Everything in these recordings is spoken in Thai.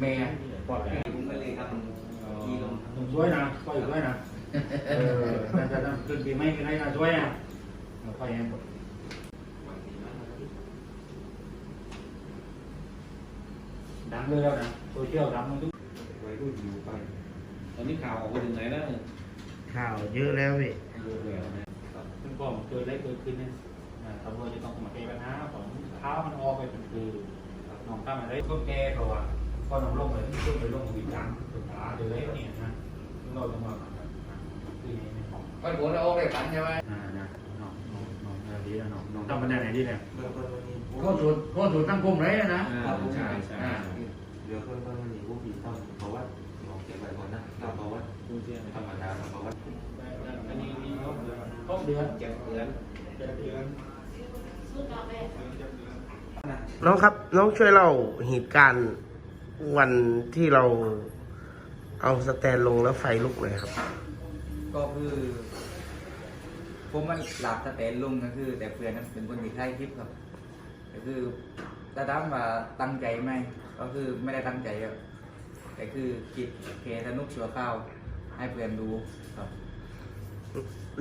แม่ปลอดภัยผมไปเลยครัมีลมต้องช่วยนะคอยช่วยนะเออน่จะต้อขึ้นปีไม่ขึ้นได้นะช่วยอะคอยแอมดังเลยแล้วนะโซเชียลดังทุกวัยรุ่นอยู่ไปตอนนี้ข่าวออกมาถึงไหนแล้วข่าวเยอะแล้วพี่เยอะแล้วซึ่งก็เกิดได้เกิดขึ้นเนี่ยตำรวจจะต้องมาแก้ปัญหาของเท้ามันออกไปเป็นคือน้องข้ามาได้ก็แก้ตัว ก็น้องลงไปขึ้นไปลงวิจารณ์ศึกษาเลยเนี่ยนะเราต้องมาคือในของก็โดนเอาไปกันใช่ไหมอ่านะน้องน้องน้องอะไรดีนะน้องน้องทำปัญญาไหนดีเนี่ยเรื่อนวันนี้ก็สูตรก็สูตรตั้งกลุ่มเลยนะอ่าใช่ใช่อ่าเรื่องต้นวันนี้ผู้ผีต้องเพราะว่าลองเก็บไว้ก่อนนะเราเพราะว่าดูเสียงธรรมดาเพราะว่าอันนี้มีครบเดือนครบเดือนเจ็บเดือนเจ็ดเดือนน้องครับน้องช่วยเล่าเหตุการณ์ วันที่เราเอาสแตนลงแล้วไฟลุกหน่อยครับ ก็คือผมมันหลับสเตนลุงก็คือ แต่เพื่อนนั้นเป็นคนที่ถ่ายคลิปครับก็คือถ้าถามว่าตั้งใจไหมก็คือไม่ได้ตั้งใจครับแต่คือคิดเพลสนุกชัวร์ข้าวให้เพื่อนดูครับ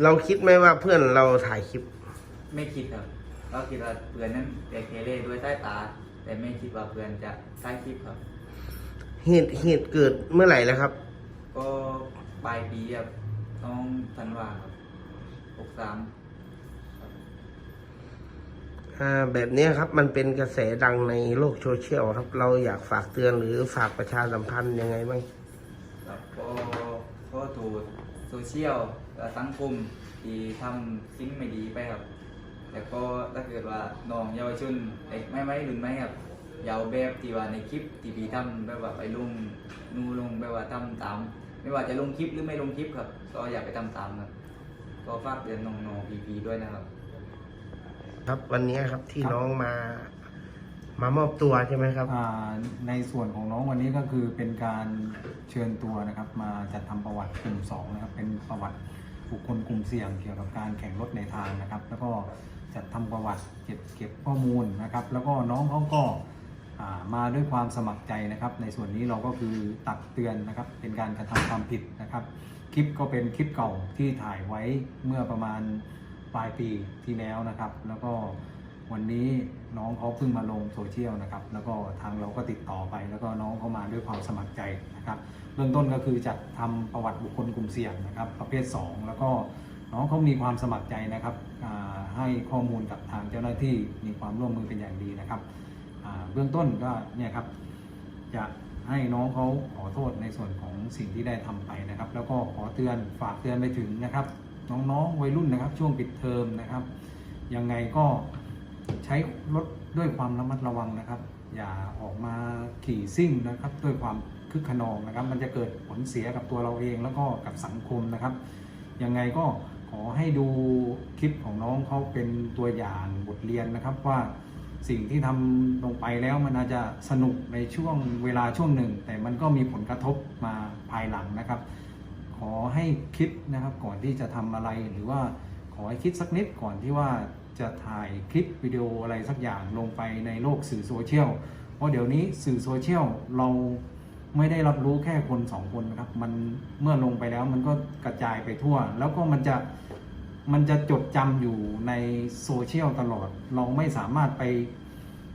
เราคิดไหมว่าเพื่อนเราถ่ายคลิป ไม่คิดครับเราคิดว่าเพื่อนนั้นแต่เคเล่ด้วยใต้ตา แต่ไม่คิดว่าเพื่อนจะถ่ายคลิปครับ เหตุเหตุเกิดเมื่อไหร่แล้วครับ ก็ปลายปีครับน้องธันวาครับหกสามอ่าแบบเนี้ยครับ มันเป็นกระแสดังในโลกโซเชียลครับ เราอยากฝากเตือนหรือฝากประชาสัมพันธ์ยังไงบ้างครับก็ก็ถูกโซเชียลและสังคมที่ทำสิ่งไม่ดีไปครับ แต่ก็ถ้าเกิดว่าน้องเยาวชนเด็กไม่ไม่รุ่นไม่ครับอ ยาวแบบที่ว่าในคลิปที่พีทำแบบว่าไปลงนูลงแบบว่าทำตาม ไม่ว่าจะลงคลิปหรือไม่ลงคลิปครับ ก็อย่าไปทำตามครับก็ฝากเตือนน้องๆพีๆด้วยนะครับ ครับวันนี้ครับที่น้องมามามอบตัวใช่ไหมครับ อ่าในส่วนของน้องวันนี้ก็คือเป็นการเชิญตัวนะครับมาจัดทำประวัติกลุ่ม2นะครับเป็นประวัติบุคคลกลุ่มเสี่ยงเกี่ยวกับการแข่งรถในทางนะครับ แล้วก็จัดทำประวัติเก็บเก็บข้อมูลนะครับ แล้วก็น้องเขาก็อ่า มาด้วยความสมัครใจนะครับ ในส่วนนี้เราก็คือตักเตือนนะครับ เป็นการกระทำความผิดนะครับ คลิปก็เป็นคลิปเก่าที่ถ่ายไว้เมื่อประมาณปลายปีที่แล้วนะครับ แล้วก็วันนี้น้องเขาเพิ่งมาลงโซเชียลนะครับ แล้วก็ทางเราก็ติดต่อไป แล้วก็น้องเขามาด้วยความสมัครใจนะครับเริ่มต้นก็คือจัดทำประวัติบุคคลกลุ่มเสี่ยงนะครับ ประเภท 2 แล้วก็น้องเขามีความสมัครใจนะครับให้ข้อมูลกับทางเจ้าหน้าที่มีความร่วมมือเป็นอย่างดีนะครับ เบื้องต้นก็เนี่ยครับจะให้น้องเขาขอโทษในส่วนของสิ่งที่ได้ทำไปนะครับ แล้วก็ขอเตือนฝากเตือนไปถึงนะครับ น้องๆวัยรุ่นนะครับ ช่วงปิดเทอมนะครับ ยังไงก็ใช้รถด้วยความระมัดระวังนะครับ อย่าออกมาขี่ซิ่งนะครับ ด้วยความคึกขนองนะครับ มันจะเกิดผลเสียกับตัวเราเองแล้วก็กับสังคมนะครับ ยังไงก็ขอให้ดูคลิปของน้องเขาเป็นตัวอย่างบทเรียนนะครับว่า สิ่งที่ทำลงไปแล้วมันอาจจะสนุกในช่วงเวลาช่วงหนึ่ง แต่มันก็มีผลกระทบมาภายหลังนะครับ ขอให้คิดนะครับก่อนที่จะทำอะไรหรือว่าขอให้คิดสักนิดก่อนที่ว่าจะถ่ายคลิปวิดีโออะไรสักอย่างลงไปในโลกสื่อโซเชียลเพราะเดี๋ยวนี้สื่อโซเชียลเราไม่ได้รับรู้แค่คนสองคนนะครับ มันเมื่อลงไปแล้วมันก็กระจายไปทั่ว แล้วก็มันจะ มันจะจดจำอยู่ในโซเชียลตลอด เราไม่สามารถไป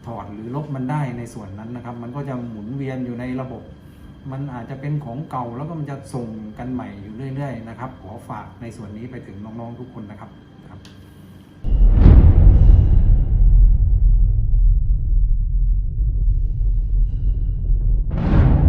ถอดหรือลบมันได้ในส่วนนั้นนะครับ มันก็จะหมุนเวียนอยู่ในระบบ มันอาจจะเป็นของเก่าแล้วก็มันจะส่งกันใหม่อยู่เรื่อย ๆ นะครับ ขอฝากในส่วนนี้ไปถึงน้องๆทุกคนนะครับครับ